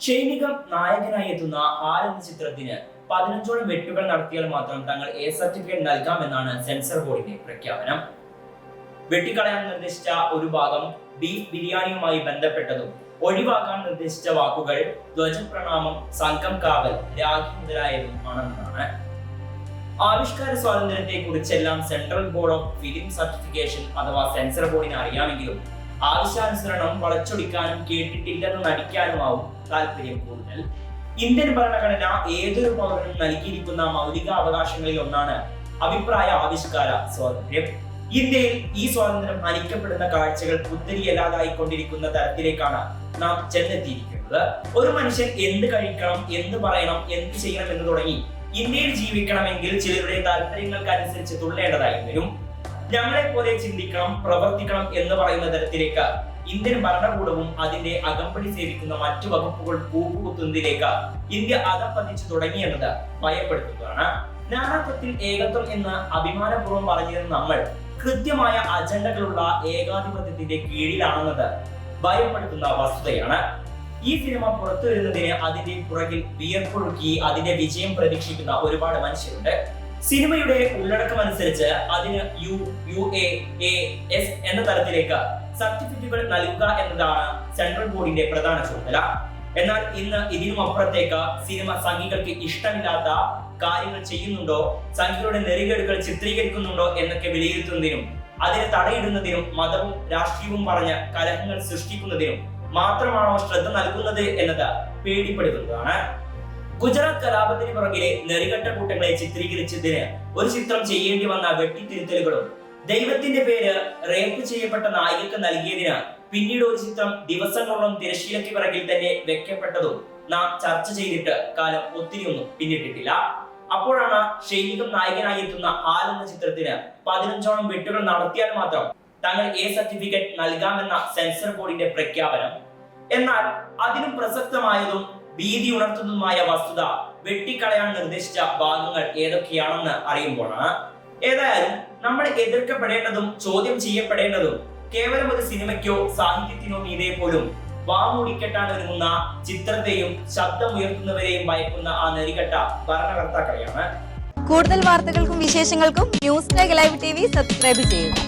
ഷൈനികം നായകനായി എത്തുന്ന ആൽ എന്ന ചിത്രത്തിന് പതിനഞ്ചോളം വെട്ടുകൾ നടത്തിയാൽ മാത്രം തങ്ങൾ എ സർട്ടിഫിക്കറ്റ് നൽകാമെന്നാണ് സെൻസർ ബോർഡിന്റെ പ്രഖ്യാപനം. വെട്ടിക്കളയാൻ നിർദ്ദേശിച്ച ഒരു ഭാഗം ബീഫ് ബിരിയാണിയുമായി ബന്ധപ്പെട്ടതും ഒഴിവാക്കാൻ നിർദ്ദേശിച്ച വാക്കുകൾ ധ്വജപ്രണാമം സംഘം കാവൽ രാഖി മുതലായതും ആണെന്നാണ് ആവിഷ്കാര സ്വാതന്ത്ര്യത്തെ കുറിച്ചെല്ലാം central board of film certification അഥവാ സെൻസർ ബോർഡിന് അറിയാമെങ്കിലും ആവശ്യാനുസരണം വളച്ചൊടിക്കാനും കേട്ടിട്ടില്ലെന്ന് നടിക്കാനുമാവും താല്പര്യം കൂടുതൽ ഇന്ത്യൻ ഭരണഘടന ഏതൊരു പൗരനും നൽകിയിരിക്കുന്ന മൗലിക അവകാശങ്ങളിൽ ഒന്നാണ് അഭിപ്രായ ആവിഷ്കാര സ്വാതന്ത്ര്യം. ഇന്ത്യയിൽ ഈ സ്വാതന്ത്ര്യം ഹനിക്കപ്പെടുന്ന കാഴ്ചകൾ പുത്തരിയല്ലാതായിക്കൊണ്ടിരിക്കുന്ന തരത്തിലേക്കാണ് നാം ചെന്നെത്തിയിരിക്കുന്നത്. ഒരു മനുഷ്യൻ എന്ത് കഴിക്കണം എന്ത് പറയണം എന്ത് ചെയ്യണം എന്ന് തുടങ്ങി ഇന്ത്യയിൽ ജീവിക്കണമെങ്കിൽ ചിലരുടെ താല്പര്യങ്ങൾക്കനുസരിച്ച് തുള്ളേണ്ടതായി വരും. ഞങ്ങളെ പോലെ ചിന്തിക്കണം പ്രവർത്തിക്കണം എന്ന് പറയുന്ന തരത്തിലേക്ക് ഇന്ത്യൻ ഭരണകൂടവും അതിന്റെ അകമ്പടി സേവിക്കുന്ന മറ്റു വകുപ്പുകൾ കൂപ്പുകുത്തുന്നതിലേക്ക് ഇന്ത്യ അധപ്പതിച്ചു തുടങ്ങിയെന്നത് ഭയപ്പെടുത്തുകയാണ്. നാനാത്വത്തിൽ ഏകത്വം എന്ന് അഭിമാനപൂർവം പറഞ്ഞിരുന്ന നമ്മൾ കൃത്യമായ അജണ്ടകളുള്ള ഏകാധിപത്യത്തിന്റെ കീഴിലാണെന്നത് ഭയപ്പെടുത്തുന്ന വസ്തുതയാണ്. ഈ സിനിമ പുറത്തു വരുന്നതിന് അതിന്റെ പുറകിൽ വിയർപ്പൊഴുക്കി അതിന്റെ വിജയം പ്രതീക്ഷിക്കുന്ന ഒരുപാട് മനുഷ്യരുണ്ട്. സിനിമയുടെ ഉള്ളടക്കം അനുസരിച്ച് അതിന് യു യു എ എസ് എന്ന തരത്തിലേക്ക് സർട്ടിഫിക്കറ്റുകൾ നൽകുക എന്നതാണ് സെൻട്രൽ ബോർഡിന്റെ പ്രധാന ചുമതല. എന്നാൽ ഇന്ന് ഇതിനും അപ്പുറത്തേക്ക് സിനിമ സംഘികൾക്ക് ഇഷ്ടമില്ലാത്ത കാര്യങ്ങൾ ചെയ്യുന്നുണ്ടോ സംഘികളുടെ നെറികേടുകൾ ചിത്രീകരിക്കുന്നുണ്ടോ എന്നൊക്കെ വിലയിരുത്തുന്നതിനും അതിനെ തടയിടുന്നതിനും മതവും രാഷ്ട്രീയവും പറഞ്ഞ് കലഹങ്ങൾ സൃഷ്ടിക്കുന്നതിനും മാത്രമാണോ ശ്രദ്ധ നൽകുന്നത് എന്നത് പേടിപ്പെടുത്തുന്നതാണ്. ഗുജറാത്ത് കലാപത്തിന് പുറകിലെ നെറികെട്ട കൂട്ടങ്ങളെ ചിത്രീകരിച്ചതിന് ഒരു ചിത്രം ചെയ്യേണ്ടി വന്ന വെട്ടിത്തിരുത്തലുകളും. ദൈവത്തിന്റെ പേര് റേപ്പ് ചെയ്യപ്പെട്ട നായികക്ക് നൽകിയതിന് പിന്നീട് ഒരു ചിത്രം ദിവസങ്ങളോളം തിരശീലയ്ക്ക് പിറകിൽ തന്നെ വെക്കപ്പെട്ടതും നാം ചർച്ച ചെയ്തിട്ട് കാലം ഒത്തിരിയൊന്നും പിന്നിട്ടിട്ടില്ല. അപ്പോഴാണ് ഷൈനികം നായകനായി എത്തുന്ന ആൽ എന്ന ചിത്രത്തിന് പതിനഞ്ചോളം വെട്ടുകൾ നടത്തിയാൽ മാത്രം തങ്ങൾ എ സർട്ടിഫിക്കറ്റ് നൽകാമെന്ന സെൻസർ ബോർഡിന്റെ പ്രഖ്യാപനം. എന്നാൽ അതിനും പ്രസക്തമായതും ഭീതി ഉണർത്തുന്നതുമായ വസ്തുത വെട്ടിക്കളയാൻ നിർദ്ദേശിച്ച ഭാഗങ്ങൾ ഏതൊക്കെയാണെന്ന് അറിയുമ്പോഴാണ് ഏതായാലും നമ്മൾ എതിർക്കപ്പെടേണ്ടതും ചോദ്യം ചെയ്യപ്പെടേണ്ടതും കേവലം ഒരു സിനിമയ്ക്കോ സാഹിത്യത്തിനോ മീതെ പോലും വാമൂടിക്കെട്ടാൻ ഒരുങ്ങുന്ന ചിത്രത്തെയും ശബ്ദമുയർത്തുന്നവരെയും ഭയക്കുന്ന ആ നെറികെട്ട ഭരണകർത്താക്കളെയാണ്. കൂടുതൽ വാർത്തകൾക്കും വിശേഷങ്ങൾക്കും news live T V subscribe ചെയ്യുക.